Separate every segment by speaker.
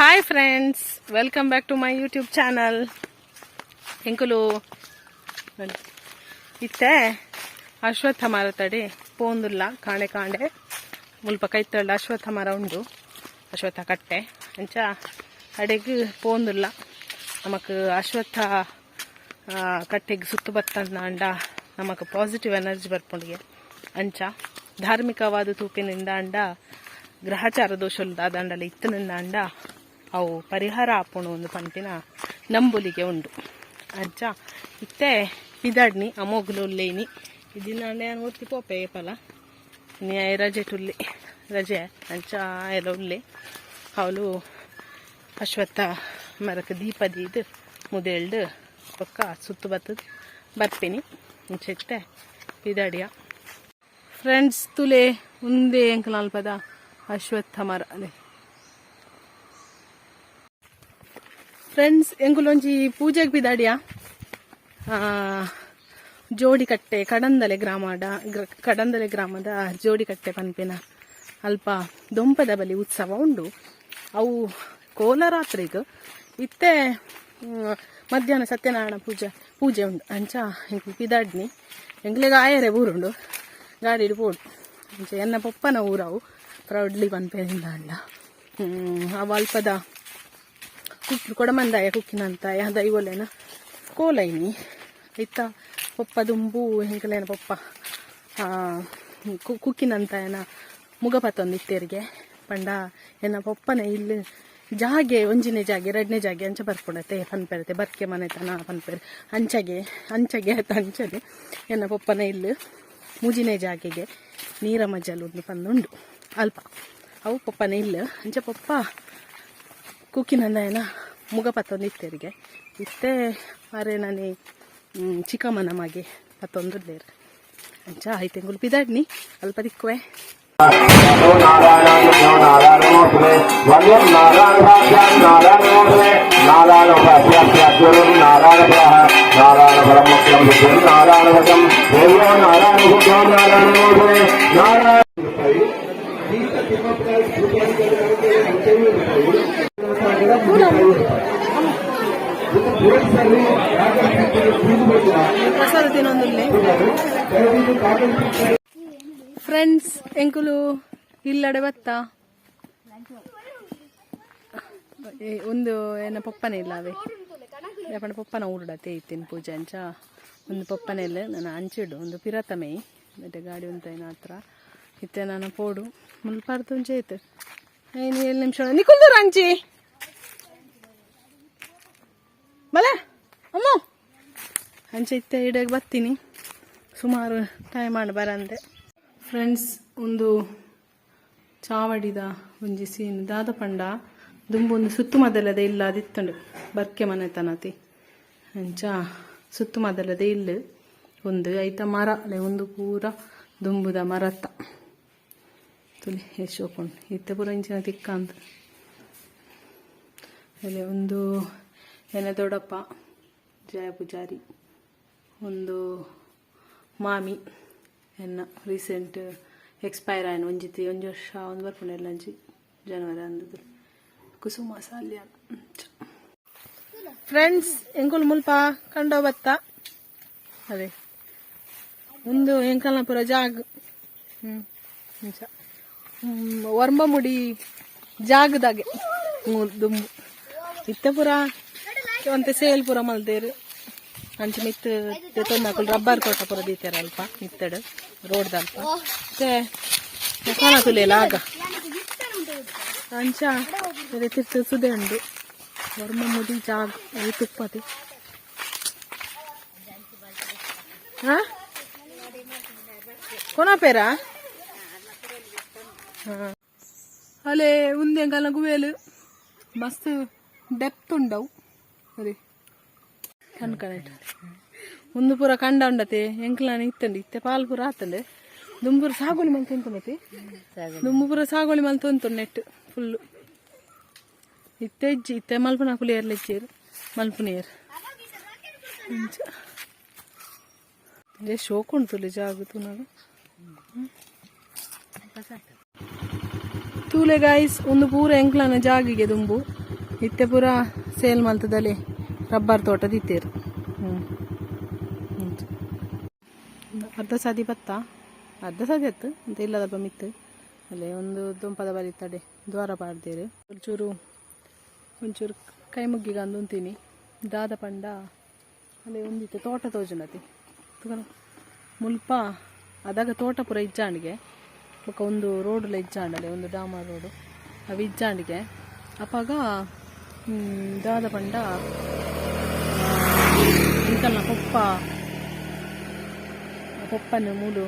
Speaker 1: Hi friends welcome back to my YouTube channel ಎಂಕುಲು ಇತ್ತೆ? ಅಶ್ವತ್ಥ ಮರ ತಡಿ. ಪೋಂದುಲ್ಲ, ಕಾಣೆ ಕಾಂಡೆ ಮುಲ್ಪ ಕೈತಳ್ಳ ಅಶ್ವತ್ಥ ಮರ ಉಂಡು. ಅಶ್ವತ್ಥ ಕಟ್ಟೆ. ಅಂಚ ಅಡೆಗ್ ಪೋಂದುಲ್ಲ. ನಮಕ್ ಅಶ್ವತ್ಥ ಕಟ್ಟೆಗೆ ಸುತ್ತು ಬರ್ತಂದ ನಮಕ್ ಪಾಸಿಟಿವ್ ಎನರ್ಜಿ ಬರ್ಪೊಂಡಿಗೆ. ಅಂಚ ಧಾರ್ಮಿಕವಾದ ತೂಪಿನಿಂದ ಅಂಡ, ಗ್ರಹಚಾರ ದೋಷ ದಾದಂಡಲ ಇತ್ತನಿಂದ ಅಂಡ ಅವು ಪರಿಹಾರ ಆಪುಣು ಒಂದು ಪಂಪಿನ ನಂಬುಲಿಗೆ ಉಂಡು ಅಜ್ಜ, ಇತ್ತೆ, ಪಿದಾಡ್ನಿ ಅಮೋಗ್ಲು ಉಲ್ಲೇನಿ. ಇದಿನ ನಾನು ಒತ್ತಿ ಪೋಪೆ ಏಪಲ ನೀ ರಜೆ ಟುಲ್ಲಿ? ರಜೆ ಅಂಚ ಎಲ್ಲ ಉಲ್ಲೆ? ಅವಳು ಅಶ್ವತ್ಥ ಮರಕ್ಕೆ ಇದು ಮುದೇಳ್ದು, ಪಕ್ಕ ಸುತ್ತು ಬತ್ತದ. ಬರ್ತೀನಿ. ಮುಂಚೆತ್ತೆ ಇದಾಡಿಯ ಫ್ರೆಂಡ್ಸ್ ತುಲೆ, ಒಂದೇ ಎಂಕ್ ಅಲ್ಪದ ಅಶ್ವತ್ಥ ಮರ. ಅಲೆ ಫ್ರೆಂಡ್ಸ್ ಎಂಗುಲೊಂಜಿ ಪೂಜೆಗೆ ಬಿದಾಡಿಯ? ಜೋಡಿಕಟ್ಟೆ, ಕಡಂದಲೆ ಗ್ರಾಮದ, ಗ್ರ- ಕಡಂದಲೆ ಗ್ರಾಮದ ಜೋಡಿಕಟ್ಟೆ ಪನ್ಪಿನ ಅಲ್ಪ ದೊಂಪದ ಬಲಿ ಉತ್ಸವ ಉಂಡು. ಅವು ಕೋಲರಾತ್ರಿಗ ಇತ್ತೆ ಮಧ್ಯಾಹ್ನ ಸತ್ಯನಾರಾಯಣ ಪೂಜೆ ಪೂಜೆ ಉಂಡು ಅಂಚ ಎಂಕ್ ಪಿದಾಡ್ನಿ ಎಂಗ್ಲಿಗೆ ಆಯರೆ ಊರುಂಡು. ಗಾಡಿ ಪೋಡು ಅಂಚ ಎನ್ನ ಪಪ್ಪನ ಊರವು. ಪ್ರೌಡ್ಲಿ ಪನ್ಪೆಯಿಂದ ಅಂಡ ಅವು ಅಲ್ಪದ ಕುಕ್ಕಿ ಕೊಡಮಂದಾಯ ಕುಕ್ಕಿನಂತಾಯ ದೈವಲೇನ ಕೋಲೈನಿ. ಇತ್ತ ಪಪ್ಪ ದುಂಬು, ಹೆಂಗಲೇನ ಪಪ್ಪ? ಕುಕ್ಕಿನಂತಾಯನ ಮುಗಪತ್ತೊಂದು ಇತ್ತೇರಿಗೆ. ಪಂಡ, ಎನ್ನ ಪಪ್ಪನ ಇಲ್ಲಿ ಜಾಗೆ, ಒಂಜಿನೇ ಜಾಗೆ ಎರಡನೇ ಜಾಗೆ ಅಂಚ ಬರ್ಕೊಡತ್ತೆ. ಪನ್ಪೆರತೆ ಬರ್ಕೆ ಮನೆತನ ಪನ್ಪೆರೆ ಅಂಚಗೆ ಅಂಚಗೆ ಆಯ್ತು ಅಂಚಗೆ. ಎನ್ನ ಪಪ್ಪನ ಇಲ್ಲಿ ಮುಜಿನೇ ಜಾಗೆಗೆ ನೀರ ಮಜ್ಜಲು ಒಂದು ಪಂದುಂಡು. ಅಲ್ಪ. ಅವು ಪಪ್ಪನ ಇಲ್ಲ. ಅಂಚ ಪಪ್ಪ, ಕುಕ್ಕಿನಂದಾಯನ ಮುಗಪತ್ತೊಂದು ಇತ್ತೆರಿಗೆ ಇತ್ತೆ ಅರೆ ನಾನೇ ಚಿಕ್ಕಮ್ಮನ ನಮಗೆ ಪತ್ತೊಂದು ದೇರ್ ಅಂಚ ಆಯ್ತು ಎಂಗುಲು ಪಿದಾಡ್ನಿ ಅಲ್ಪ ದಿಕ್ಕುವೆ
Speaker 2: ನಾರಾಯಣ
Speaker 1: ಫ್ರೆಂಡ್ಸ್ ಎಂಕುಲು ಇಲ್ಲಡೆ ಬತ್ತ? ಒಂದು ಏನ ಪಪ್ಪನೆ ಇಲ್ಲ ಅವೇ. ಯಾಪಂಡ ಪಪ್ಪನ ಊರುಡತೆ ಇತ್ತಿನ ಪೂಜೆ ಅಂಚ. ಒಂದು ಪಪ್ಪನೆ ಇಲ್ಲ ನಾನು ಅಂಚಿಡು, ಒಂದು ಪಿರತಮೆ. ಮತ್ತೆ ಗಾಡಿ ಉಂತ ಏನ ಹತ್ರ. ಇತ್ತೆ ನಾನು ಪೋಡು. ಮುಲ್ಪಾರ್ದು ಅಂಚೆ ಐತೆ ಏನು ಏಳು ನಿಮಿಷ ನಿಕುಲ್ದೂರು ಅಂಚಿ. ಬಲ, ಅಮ್ಮ. ಹಂಚೆ ಇತ್ತೆ ಇಡಕ್ಕೆ ಬರ್ತೀನಿ. ಸುಮಾರು ಟೈಮ್ ಮಾಡಿ ಬರಂದೆ ಫ್ರೆಂಡ್ಸ್ ಒಂದು ಚಾವಡಿದ ಒಂಜಿ ಸೀನ್ ದಾದ ಪಂಡ ದುಂಬೊಂದು ಸುತ್ತು ಮದಲದ ಇಲ್ಲ ಅದಿತ್ತಂಡು ಬರ್ಕೆ ಮನೆ ತನತಿ. ಅಂಚ ಸುತ್ತು ಮದಲದ ಇಲ್ಲ. ಒಂದು ಐತ ಮರ ಒಂದು ಪೂರ ದುಂಬುದ ಮರತ್ತ ತುಲಿ ಎಷ್ಟು ಹೋಕೊಂಡು ಇತ್ತೆ ಪೂರ ಇಂಚಿನ ತಿಕ್ಕ ಅಂತ ಅಲ್ಲಿ ಒಂದು ಎನೆ ದೊಡ್ಡಪ್ಪ ಜಯ ಪೂಜಾರಿ. ಒಂದು ಮಾಮಿ ಎನ್ನ ರೀಸೆಂಟ್ ಎಕ್ಸ್ಪೈರ್ ಆಯ್ನ. ಒಂಜಿತಿ ಒಂಜಿ ವರ್ಷ ಒಂದು ಬರ್ಪುಂಡು ಎಲ್ಲಂಜಿ ಜನವರಿ ಅಂದದ್ದು ಕುಸುಮ ಸಾಲ್ಯ. ಫ್ರೆಂಡ್ಸ್ ಎಂಕುಲ್ ಮುಲ್ಪ ಕಂಡೋ ಬತ್ತ ಅದೇ. ಒಂದು ಎಂಕಲ್ನಪುರ ಜಾಗ್. ಹ್ಮ್ ನಿಜ ಹ್ಮ್, ವರ್ಮಮುಡಿ ಜಾಗದಾಗೆ. ದುಂಬು. ಇತ್ತೆ ಪುರ ಒಂತೆ ಸೇಲ್ ಪೂರ ಮಲ್ದೇರು. ಅಂಚ ಮಿತ್ ತೊಂದಾಕುಲ್ ರಬ್ಬರ್ ತೋಟ ಪೂರ ದೀತೆರ್ ಅಲ್ಪ, ಮಿತ್ತಡ್ ರೋಡ್ ದಲ್ಪ ಮತ್ತೆ ಆಗ? ಅಂಚ ತಿರ್ತು ಸುದೆ ಉಂಡು ವರ್ಮ ಮುಡಿ ಜಾಗ ಅಲ್ಲಿ ತುಪ್ಪತಿ. ಹಾ ಕೊನ ಪೇರಾ ಅಲೆ ಉಂದೆ ಗಲ ಗುವೇಲು ಮಸ್ತ್ ಡೆಪ್ತ್ ಉಂಡವು. ಒಂದು ಪೂರ ಕಂಡ ಉಂಡತೆ ಎಂಕ್ಲಾನ ಇತ್ತಂಡಿ, ಇತ್ತೆ ಪಾಲ್ ಪೂರ ಆತಂಡೆ. ದುಂಬುರ ಸಾಗೋಳಿ ಮಲ್ ತಿಂತು ದುಂಬು ಪೂರ ಸಾಗೋಳಿ ಮಲ್ ಉಂಟು ನೆಟ್ ಫುಲ್ಲು ಇತ್ತೆ ಇಜ್ಜಿ, ಇತ್ತೆ ಮಲ್ಪುನ ಕುಲಿಯರ್ಲ ಇಜ್ಜೇರು ಮಲ್ಪುನಿಯರ್. ಶೋಕ್ ಉಂಟು ಜಾಗುತ್ತು ನಾನು ತೂಲೆ ಗಾಯ್ಸ್ ಒಂದು ಪೂರ ಎಂಕ್ಲನ ಜಾಗಿಗೆ ದುಂಬು. ಇತ್ತೆ ಪೂರ ಸೇಲ್ ಮಲ್ತದಲ್ಲಿ ರಬ್ಬರ್ ತೋಟದ ಇತ್ತೀರು ಅರ್ಧ ಸಾದಿ ಭತ್ತ. ಅರ್ಧ ಸಾದಿ ಹತ್ತು ಅಂತ ಇಲ್ಲದ ಮಿತ್ತು. ಅಲ್ಲಿ ಒಂದು ದುಂಪದ ಬಲಿ ತಡೆ ದ್ವಾರ ಪಾಡ್ದೇರು ಒಂಚೂರು ಒಂಚೂರು ಕೈ ಮುಗ್ಗಿಗೆ ಅಂದು ದಾದ ಪಂಡ ಅಲ್ಲೇ ಒಂದಿತ್ತು ತೋಟ ತೋಜನತಿ. ಮುಲ್ಪ ಅದಾಗ ತೋಟ ಪೂರ ಇಜ್ಜಾಂಡಿಗೆ ಒಂದು ರೋಡ್ಲ ಇಜ್ಜಾಂಡಲೆ ಒಂದು ಡಾಮರ್ ರೋಡು. ಅವು ಇಜ್ಜಾಂಡಿಗೆ ಅಪ್ಪಾಗ ಹ್ಮ್, ದಾದ ಪಂಡ ಇಂಕಲ್ನ ಕೊಪ್ಪ ಕೊಪ್ಪನ ಮೂಲು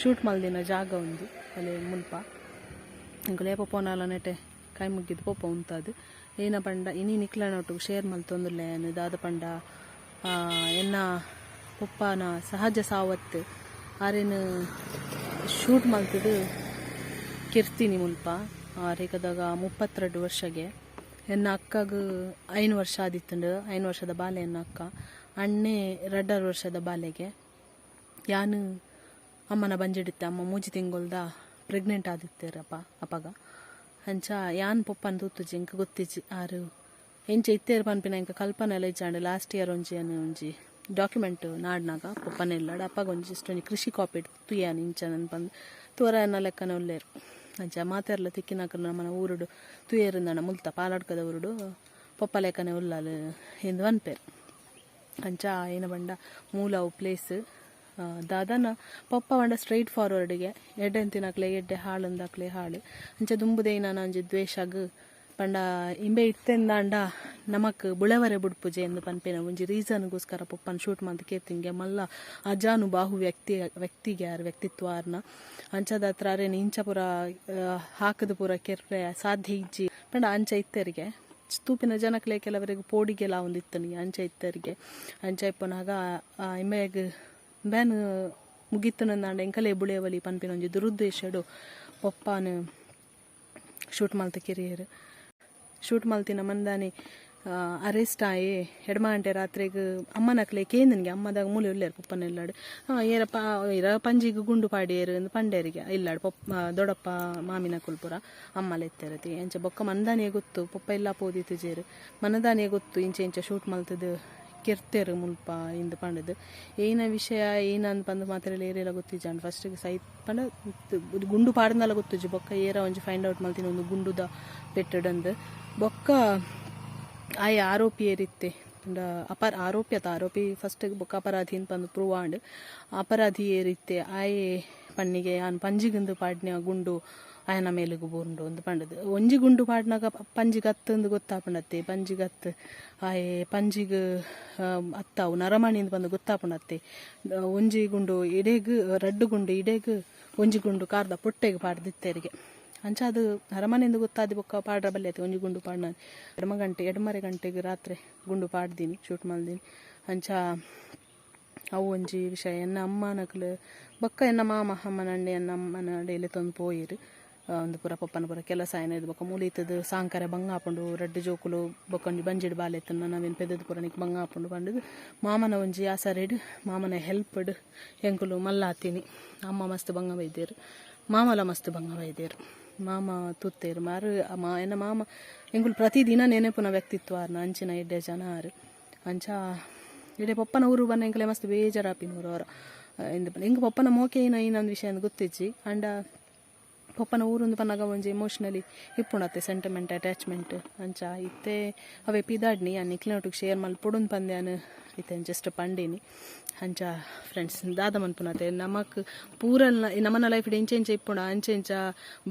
Speaker 1: ಶೂಟ್ ಮಲ್ದಿನ ಜಾಗ ಉಂದು ಅಲ್ಲಿ ಮುಲ್ಪ. ಇಂಕುಲು ಏಪ ನೆಟೆ ಕೈ ಮುಗಿದು ಪೊಪ್ಪ ಉಂತಾದು ಏನ ಪಂಡ, ಇನಿ ನಿಕ್ಲನೊಟ್ಟು ಶೇರ್ ಮಲ್ತೊಂದುಲ್ಲೆ ದಾದ ಪಂಡ. ಎನ್ನ ಪೊಪ್ಪನ ಸಹಜ ಸಾವತ್ತು. ಆರೇನು ಶೂಟ್ ಮಲ್ತದು ಕಿರ್ತೀನಿ ಮುಲ್ಪ. ಆರೇಕದಾಗ ಮುಪ್ಪತ್ತೆರಡು ವರ್ಷಗೆ. ಎನ್ನ ಅಕ್ಕಗ ಐನು ವರ್ಷ ಆದಿತ್ತುಂಡು ಐನು ವರ್ಷದ ಬಾಲೆ ಎನ್ನ ಅಕ್ಕ. ಅಣ್ಣೆ ಎರಡರ ವರ್ಷದ ಬಾಲೆಗೆ. ಯಾನು ಅಮ್ಮನ ಬಂಜಿಡುತ್ತೆ, ಅಮ್ಮ ಮೂಜಿ ತಿಂಗೊಳ್ದ ಪ್ರೆಗ್ನೆಂಟ್ ಆದಿತ್ತೇರಪ್ಪ, ಅಪ್ಪಗ. ಅಂಚ ಯಾನ್ ಪೊಪ್ಪನ್ ತೂತುಜಿ, ಇಂಕ ಗೊತ್ತಿಜ್ಜಿ. ಆರು ಎಂಚ ಇತ್ತೇರು ಪನ್ಪಿನ, ಇಂಕ ಕಲ್ಪನೆ ಎಲ್ಲ ಇಚ್ಚಾಂಡು ಲಾಸ್ಟ್ ಇಯರ್ ಒಂಜಿ ಅನ್ನು ಒಂಜಿ ಡಾಕ್ಯುಮೆಂಟ್ ನಾಡ್ನಾಗ ಪೊಪ್ಪನೆಲ್ಲಾಡ ಅಪ್ಪಗ ಒಂಜಿ ಇಷ್ಟೊಂಜಿ ಕೃಷಿ ಕಾಪಿ ತುಯ್ಯಾನ ಇಂಚ ನನ್ ಬಂದು. ತೋರ ಎನ್ನ ಲೆಕ್ಕನ ಒಲ್ಲೇರು ಅಂಚ ಮಾತೆರ್ಲ ತಿಕ್ಕಿನಾಕ ನಮ್ಮನ ಊರುಡು ತುಯೇರಿಂದಣ ಮುಲ್ತ ಪಾಲಾಡ್ಕದ ಊರುಡು ಪೊಪ್ಪ ಲೆಕ್ಕನೆ ಉಲ್ಲಾಲು ಎಂದು ಅನ್ಪೇರು ಅಂಚ ಏನ ಬಂಡ, ಮೂಲವು ಪ್ಲೇಸ್ ದಾದನ ಪಪ್ಪ ಬಂಡ ಸ್ಟ್ರೈಟ್ ಫಾರ್ವರ್ಡ್ಗೆ ಎಡ್ಡೆನ್ ತಿನ್ನಕ್ಲೆ ಎಡ್ಡೆ ಹಾಳಂದಾಕ್ಲೆ ಹಾಳು ಅಂಚ ದುಂಬುದೇನ ನಾನು ದ್ವೇಷಾಗ ಪಂಡ ಇಂಬೆ ಇತ್ತೆಂದಾಂಡ ನಮಕ್ ಬುಳೆವರೆ ಬುಡ್ಪುಜೆ ಎಂದು ಪನ್ಪಿನ ಒಂಜಿ ರೀಸನ್ಗೋಸ್ಕರ ಪಪ್ಪನ್ ಶೂಟ್ ಮಂತ್ ಕೇತಿಂಗೆ. ಮಲ್ಲ ಅಜಾನು ಬಾಹು ವ್ಯಕ್ತಿ, ವ್ಯಕ್ತಿಗೆ ಯಾರು ವ್ಯಕ್ತಿತ್ವ ಆರ್ನ ಅಂಚದ ಹತ್ರ ಅರೇನು ಇಂಚ ಪುರ ಹಾಕದ ಪುರ ಕೆರೆ ಸಾಧ್ಯ ಇಜ್ಜಿ. ಪಂಡ ಅಂಚ ಇತ್ತರಿಗೆ. ತೂಪಿನ ಜನಕ್ಲೆ ಕೆಲವರಿಗೆ ಪೋಡಿಗೆಲ್ಲ ಒಂದು ಇತ್ತನಿ ಅಂಚ ಇತ್ತರಿಗೆ. ಅಂಚ ಇಪ್ಪನಾಗ ಇಮ್ಮೆಗ್ ಬ್ಯಾನ್ ಮುಗಿತ್ತು ನಂದಾಂಡ ಎಂಕಲೆ ಬುಳೆವಲಿ ಪನ್ಪಿನ ಒಂಜಿ ದುರುದ್ದೇಶಡು ಪಪ್ಪಾನು ಶೂಟ್ ಮಲ್ತ ಕಿರಿಯರು. ಶೂಟ್ ಮಲ್ತಿನ ಮಂದಾನಿ ಅರೆಸ್ಟ್ ಆಯೆ ಗಂಟೆ ರಾತ್ರಿಗೆ ಅಮ್ಮನಕ್ಲೆ ನನಗೆ ಅಮ್ಮದಾಗ ಮೂಲೆ ಉಳ್ಳೇರು ಪಪ್ಪನೆಲ್ಲಾಡು ಏರಪ್ಪ ಇರ ಪಂಜಿಗೆ ಗುಂಡು ಪಾಡಿಯರು ಪಂಡೇರಿಗೆ ಇಲ್ಲಾಡು ಪಪ್ಪ ದೊಡ್ಡಪ್ಪ ಮಾಮಿನ ಕುಲ್ಪುರ ಅಮ್ಮಲ ಎತ್ತರತಿ. ಎಂಚ ಬೊಕ್ಕ ಮನದಾನೆ ಗೊತ್ತು, ಪಪ್ಪ ಇಲ್ಲ ಪೋದಿತ್ತು ಜೇರು. ಗೊತ್ತು, ಇಂಚೆ ಇಂಚ ಶೂಟ್ ಮಲ್ತದು, ಕೆರ್ತೇರು ಮುಲ್ಪ ಇಂದು ಪಂಡದು. ಏನ ವಿಷಯ ಏನಂದ್ ಬಂದು ಮಾತ್ರ ಏರೆಲ್ಲ ಗೊತ್ತಿಜ್ಜಾಂಡ್ ಫಸ್ಟಿಗೆ ಸೈತ್ ಪಂಡ ಗುಂಡು ಪಾಡ್ದಲ್ಲ ಗೊತ್ತಿಜ್ಜು ಬೊಕ್ಕ ಏರ ಒಂಜಿ ಫೈಂಡ್ ಔಟ್ ಮಲ್ತಿನ, ಒಂದು ಗುಂಡುದ ಪೆಟ್ಟಡಂದು ಬೊಕ್ಕ ಆಯ ಆರೋಪಿ ಏರಿತ್ತೆ ಅಪರ ಆರೋಪಿ ಅತ ಆರೋಪಿ ಫಸ್ಟ್ ಬೊಕ್ಕ ಅಪರಾಧಿ ಬಂದು ಪ್ರೂವ್ ಆಂಡ್ ಅಪರಾಧಿ ಏರಿತ್ತೆ ಆಯೆ ಪಣ್ಣಿಗೆ ಆನ್ ಪಂಜಿಗಿಂದು ಪಾಡ್ನ ಗುಂಡು ಆಯನ ಮೇಲಿಗೂ ಬೂರುಂಡು ಒಂದು ಪಂಡದು. ಒಂಜಿ ಗುಂಡು ಪಾಡ್ನಾಗ ಪಂಜಿಗೆ ಹತ್ತಂದು ಗೊತ್ತಾಪಣತ್ತೆ. ಪಂಜಿಗೆ ಹತ್ತು ಆಯೆ ಪಂಜಿಗೆ ಅತ್ತಾವು ಅಂತ ಬಂದು ಗೊತ್ತಾಪಣತ್ತೆ. ಒಂಜಿ ಗುಂಡು ಇಡೆಗ್, ರಡ್ಡು ಗುಂಡು ಇಡೆಗ್, ಒಂಜಿ ಗುಂಡು ಕಾರ್ದ ಪುಟ್ಟೆಗೆ ಪಾಡ್ದಿತ್ತೇರಿಗೆ. ಅಂಚ ಅದು ಅರಮನೆಯಿಂದ ಗೊತ್ತಾದ ಬೊಕ್ಕ ಪಾಡ್ರ ಬಲ್ಲೆ ಒಂಜಿ ಗುಂಡು ಪಾಡ್ನ. ಎಡಮ ಗಂಟೆ, ಎಡಮರೆ ಗಂಟೆಗೆ ರಾತ್ರಿ ಗುಂಡು ಪಾಡ್ದೀನಿ, ಶೂಟ್ ಮಾಡ್ದೀನಿ ಅಂಚ ಅವು ಒಂಜಿ ವಿಷಯ. ಎನ್ನ ಅಮ್ಮನಕ್ಲು ಬೊಕ್ಕ ಎನ್ನ ಮಾಮ, ಅಮ್ಮನ ಅಂಡೆ ಎನ್ನ ಅಮ್ಮನ ಅಡೆಯಲ್ಲಿ ತಂದು ಪೋಯಿರು. ಒಂದು ಪುರ ಪಪ್ಪನ ಪುರ ಕೆಲಸ ಏನಾಯ್ತು ಬೊಕ್ಕ ಮೂಲಿತದ ಸಾಂಕರ ಬಂಗ ಹಾಕೊಂಡು, ರಡ್ಡು ಜೋಕುಲು ಬೊಕ್ಕೊಂಜಿ ಬಂಜಿಡ್ ಬಾಲೆತ್ತನ್ನ ನಾವೇನು ಪೆದ್ದದ ಪುರ ನಿಕ್ ಬಂಗ ಹಾಕೊಂಡು ಬಂಡದು ಮಾಮನ ಒಂಜಿ ಆಸರೆಡ್ ಮಾಮನ ಹೆಲ್ಪ್ಡ್ ಎಂಕುಲು ಮಲ್ಲಾತೀನಿ. ಅಮ್ಮ ಮಸ್ತ್ ಬಂಗ ಬೈದೇರು. ಮಾಮಲ ಮಸ್ತ್ ಬಂಗ ಬೈದೇರು. ಮಾಮ ತುತ್ತೇರು, ಮಾರು ಮಾ ಎನ್ನ ಮಾಮ ಎಂಕುಲು ಪ್ರತಿದಿನ ನೆನೆಪುನ ವ್ಯಕ್ತಿತ್ವ ಆರ್ನ ಅಂಚಿನ ಎಡ್ಡೆ ಜನ ಆರು. ಅಂಚ ಎಡೆ ಪಪ್ಪನ ಊರು ಬನ್ನ ಎಂಕಲೆ ಮಸ್ತ್ ಬೇಜಾರಾಪಿನೂರು ಅವರ ಇಂದ ಎಂಗ ಪಪ್ಪನ ಮೋಕೆ ಏನ ಏನೊಂದು ವಿಷಯ ಅಂತ ಗೊತ್ತಿಜ್ಜಿ. ಅಂಡ ಪಪ್ಪನ ಊರೊಂದು ಪನ್ನಾಗ ಒಂಜಿ ಎಮೋಷ್ನಲಿ ಇಪ್ಪುಣತ್ತೆ ಸೆಂಟಿಮೆಂಟ್ ಅಟ್ಯಾಚ್ಮೆಂಟ್ ಅಂಚ ಇತ್ತೆ. ಅವೇ ಪಿದಾಡ್ನಿ, ಆ ನಿಕ್ಲಿನೊಟ್ಟಿಗೆ ಶೇರ್ ಮಲ್ ಪುಡುನ್ ಪಂದ್ಯಾನ ಇತ್ತೆ ಜಸ್ಟ್ ಪಂಡಿನಿ. ಅಂಚ ಫ್ರೆಂಡ್ಸ್ ದಾದ ಮನ್ಪುನತ್ತೆ ನಮಕ್ ಪೂರ ನಮ್ಮನ ಲೈಫ್ ಇಂಚೆ ಇಂಚೆ ಇಪ್ಪುಣ ಅಂಚೆ ಇಂಚ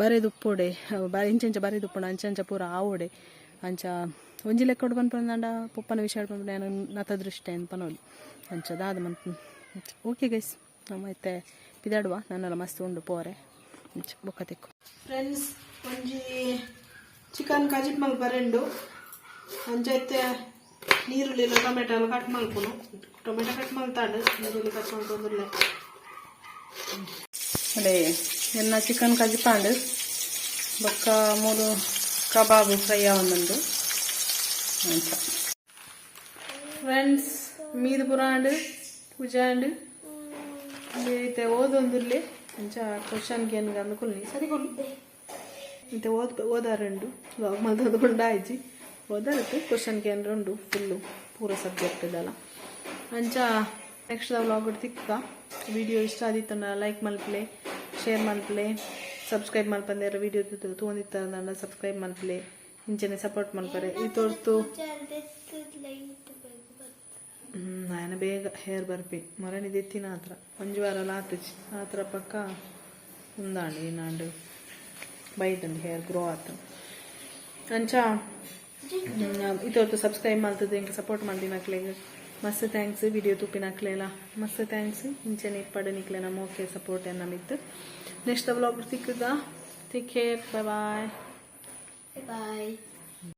Speaker 1: ಬರೆದು ಉಪ್ಪೋಡೆ ಬ ಇಂಚೆ ಇಂಚ ಬರೆದು ಉಪ್ಪುಣ ಅಂಚೆ ಅಂಚ ಪೂರ ಆವಡೆ. ಅಂಚ ಒಂಜಿ ಲೆಕ್ಕ ಪನ್ಪಂದಾಂಡ ಪಪ್ಪನ ವಿಷಯ ನಾನು ನತ ದೃಷ್ಟಿ ಅಂತ ಪನೋಲಿ. ಅಂಚ ದಾದ ಮನ್ಪು ಓಕೆ ಗೈಸ್ ನಮ್ಮ ಇತ್ತೆ ಪಿದಾಡುವ. ನನ್ನೆಲ್ಲ ಮಸ್ತ್ ಉಂಡು ಪೋರೆ. ಬೊಕ್ಕ ತೆಕ್ಕು
Speaker 3: ಫ್ರೆಂಡ್ಸ್ ಒಂಜಿ ಚಿಕನ್ ಕಜಿಪ್ ಮಲ್ಪ రెండు ಅಂಚೈತೆ ನೀರುಳ್ಳಿಲ್ಲ ಟೊಮೆಟೊ ಎಲ್ಲ ಕಟ್ ಮಲ್ಪುನು ಟೊಮೆಟೊ ಕಟ್ ಮಲ್ತಾಂಡು ನೀರುಳ್ಳಿ ಕಟ್ ಮಾಡ್ಕೊಂಡ್ರೆ
Speaker 1: ಅದೇ ಎನ್ನ ಚಿಕನ್ ಕಜಿಪಾಂಡು ಬೊಕ್ಕ ಮೂರು ಕಬಾಬು ಫ್ರೈ ಒಂದೊಂದು ಅಂತ ಫ್ರೆಂಡ್ಸ್ ಮೀದು ಪುರಾಂಡು ಪೂಜಾಂಡು అయితే ఓదొందుర్లే మంచిగా క్వశ్చన్కి అని అందుకుని సరికొల్లు ఇంత ఓద ఓదారండు మళ్ళీ చదువుకుండా ఇచ్చి ಓದರುತ್ತೆ ಕ್ವಶನ್ಗೆ ಏನಾರ ಉಂಡು ಫುಲ್ಲು ಪೂರ ಸಬ್ಜೆಕ್ಟ್ ಇದಲ್ಲ ಅಂಚ ನೆಕ್ಸ್ಟ್ ವ್ಲಾಗ್ ತಿಕ್ಕ ವಿಡಿಯೋ ಇಷ್ಟ ಆದಿತ್ತಂಡ ಲೈಕ್ ಮಲ್ಪಲೆ ಶೇರ್ ಮಲ್ಪಲೆ ಸಬ್ಸ್ಕ್ರೈಬ್ ಮಲ್ಪಂದೇರ ವಿಡಿಯೋ ತೊಗೊಂಡಿತ್ತ ನನ್ನ ಸಬ್ಸ್ಕ್ರೈಬ್ ಮಲ್ಪಲೆ ಇಂಚನೆ ಸಪೋರ್ಟ್ ಮಲ್ಪರೆ ಈ ತೋರ್ತು ಹ್ಮ್, ನಾನು ಬೇಗ ಹೇರ್ ಬರ್ಪಿ. ಮರಣಿ ದೆತ್ತಿನ ಹತ್ರ ಒಂಜು ವಾರ ಲಾತು ಆತ್ರ ಪಕ್ಕ ಉಂದಾಂಡು ಏನಾಂಡು ಬೈಟಂದು ಹೇರ್ ಗ್ರೋ ಆತ. ಅಂಚ ಇದೊತ್ತು ಸಬ್ಸ್ಕ್ರೈಬ್ ಮಾಡ್ತದೆ ಇಂಕ ಸಪೋರ್ಟ್ ಮಾಡಿ ನಕ್ಲೆಗೆ ಮಸ್ತ್ ಥ್ಯಾಂಕ್ಸ್ ವಿಡಿಯೋ ತುಪ್ಪಿನಕ್ಲೆಲ್ಲ ಮಸ್ತ್ ಥ್ಯಾಂಕ್ಸ್ ಇಂಚನೆ ಇಪ್ಪಡು ನಿಕ್ಲೆ ನಮ್ಮ ಓಕೆ ಸಪೋರ್ಟ್ ಏನು ಮಿತ್ತು next vlog ತಿಕ್ಕಗ take care bye bye
Speaker 4: Bye.